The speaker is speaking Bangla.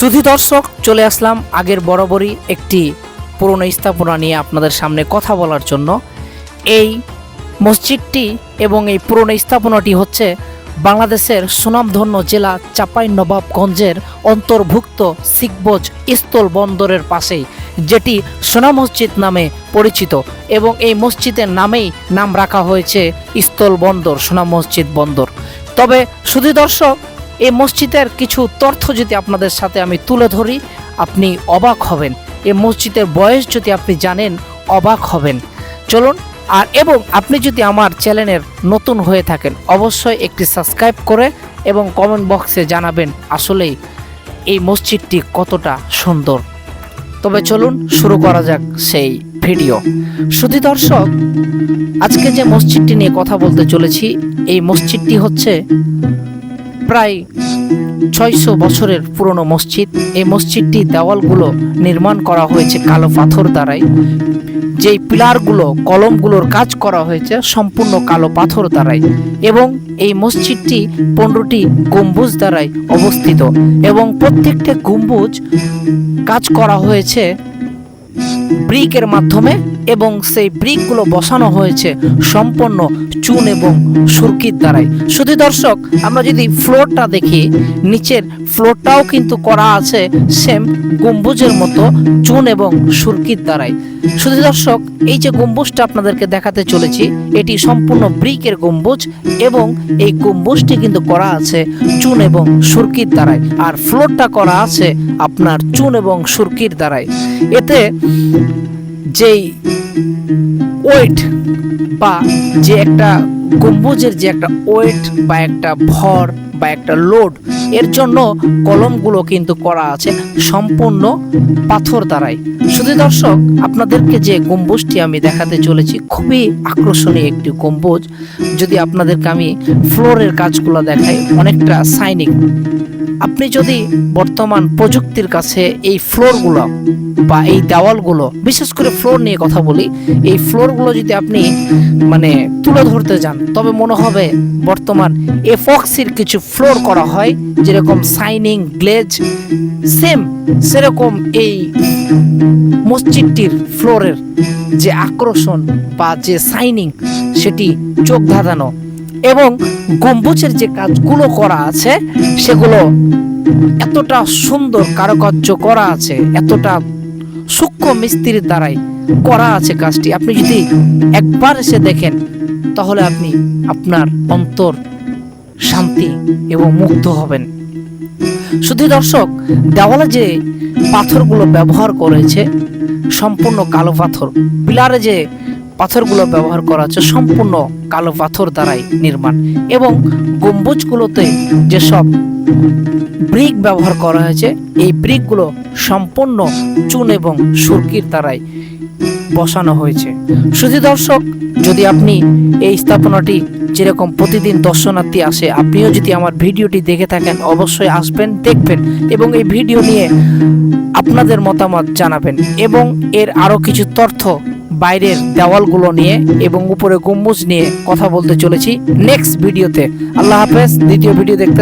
সুধী দর্শক, চলে আসলাম আগের বরাবরই একটি পুরনো স্থাপনা নিয়ে আপনাদের সামনে কথা বলার জন্য। এই মসজিদটি এবং এই পুরনো স্থাপনাটি হচ্ছে বাংলাদেশের সুনামধন্য জেলা চাপাই নবাবগঞ্জের অন্তর্ভুক্ত সিকবোজ স্থল বন্দরের পাশেই, যেটি সোনা মসজিদ নামে পরিচিত এবং এই মসজিদের নামেই নাম রাখা হয়েছে স্থল বন্দর, সোনা মসজিদ বন্দর। তবে শুধু দর্শক এই মসজিদের কিছু তথ্য যদি আপনাদের সাথে আমি তুলে ধরি, আপনি অবাক হবেন। এই মসজিদের বয়স যদি আপনি জানেন, অবাক হবেন। চলুন, আর এবং আপনি যদি আমার চ্যানেলের নতুন হয়ে থাকেন, অবশ্যই একটি সাবস্ক্রাইব করে এবং কমেন্ট বক্সে জানাবেন আসলেই এই মসজিদটি কতটা সুন্দর। তবে চলুন, শুরু করা যাক সেই ভিডিও। শুধু দর্শক, আজকে যে মসজিদটি নিয়ে কথা বলতে চলেছি, এই মসজিদটি হচ্ছে প্রায় ছয়শো বছরের পুরনো মসজিদ। এই মসজিদটি দেওয়ালগুলো নির্মাণ করা হয়েছে কালো পাথর দ্বারাই। যেই পিলারগুলো, কলমগুলোর কাজ করা হয়েছে সম্পূর্ণ কালো পাথর দ্বারাই এবং এই মসজিদটি পনেরোটি গম্বুজ দ্বারাই অবস্থিত এবং প্রত্যেকটা গম্বুজ কাজ করা হয়েছে ব্রিকের মাধ্যমে এবং সেই ব্রিকগুলো বসানো হয়েছে সম্পূর্ণ চুন এবং সুরকির দ্বারাই। শুধু দর্শক, আমরা যদি ফ্লোরটা দেখি, নিচের ফ্লোরটাও কিন্তু করা আছে সেম গম্বুজের মতো চুন এবং সুরকির দ্বারাই। শুধু দর্শক, এই যে গম্বুজটা আপনাদেরকে দেখাতে চলেছি, এটি সম্পূর্ণ ব্রিকের গম্বুজ এবং এই গম্বুজটি কিন্তু করা আছে চুন এবং সুরকির দ্বারাই। আর ফ্লোরটা করা আছে আপনার চুন এবং সুরকির দ্বারাই। এতে যেই ওয়েট বা যে একটা গম্বুজের যে একটা ওয়েট বা একটা ভর বা একটা লোড, এর জন্য কলমগুলো কিন্তু করা আছে সম্পূর্ণ পাথর দ্বারাই। শুধু দর্শক, আপনাদেরকে যে গম্বুজটি আমি দেখাতে চলেছি খুবই আকর্ষণীয় একটি গম্বুজ। যদি আপনাদেরকে আমি ফ্লোরের কাজগুলো দেখাই, অনেকটা সাইনিং আপনি যদি বর্তমান প্রযুক্তির কাছে এই ফ্লোরগুলো বা এই দেওয়ালগুলো, বিশেষ করে ফ্লোর নিয়ে কথা বলি, এই ফ্লোরগুলো যদি আপনি মানে তুলে ধরতে যান, তবে মনে হবে বর্তমান এফক্সির কিছু ফ্লোর করা হয়, যেরকম সাইনিং গ্লেজ সেম সেরকম এই মসজিদটির ফ্লোরের যে আকর্ষণ বা যে সাইনিং সেটি চোখ ধাঁধানো। এবং গম্বুজের যে কাজগুলো করা আছে, সেগুলো এতটা সুন্দর কারুকার্য করা আছে, এতটা সূক্ষ্ম মিস্ত্রির দ্বারাই করা আছে কাজটি। আপনি যদি একবার এসে দেখেন, তাহলে আপনি আপনার অন্তর শান্তি এবং মুগ্ধ হবেন। শুধু দর্শক, দেওয়ালে যে পাথরগুলো ব্যবহার করেছে, সম্পূর্ণ কালো পাথর, পিলারে যে পাথরগুলো ব্যবহার করা হচ্ছে সম্পূর্ণ কালো পাথর দ্বারাই নির্মাণ। এবং গম্বুজগুলোতে যেসব ব্রিক ব্যবহার করা হয়েছে। এই ব্রিকগুলো সম্পূর্ণ চুন এবং সুরকির দ্বারাই বসানো হয়েছে। শুধু দর্শক, যদি আপনি এই স্থাপনাটি যেরকম প্রতিদিন দর্শনার্থী আসে, আপনিও যদি আমার ভিডিওটি দেখে থাকেন, অবশ্যই আসবেন, দেখবেন এবং এই ভিডিও নিয়ে আপনাদের মতামত জানাবেন এবং এর আরও কিছু তথ্য বাইরের দেওয়ালগুলো নিয়ে এবং উপরে গম্বুজ নিয়ে কথা বলতে চলেছি। নেক্সট ভিডিওতে। আল্লাহ হাফেজ, দ্বিতীয় ভিডিও দেখতে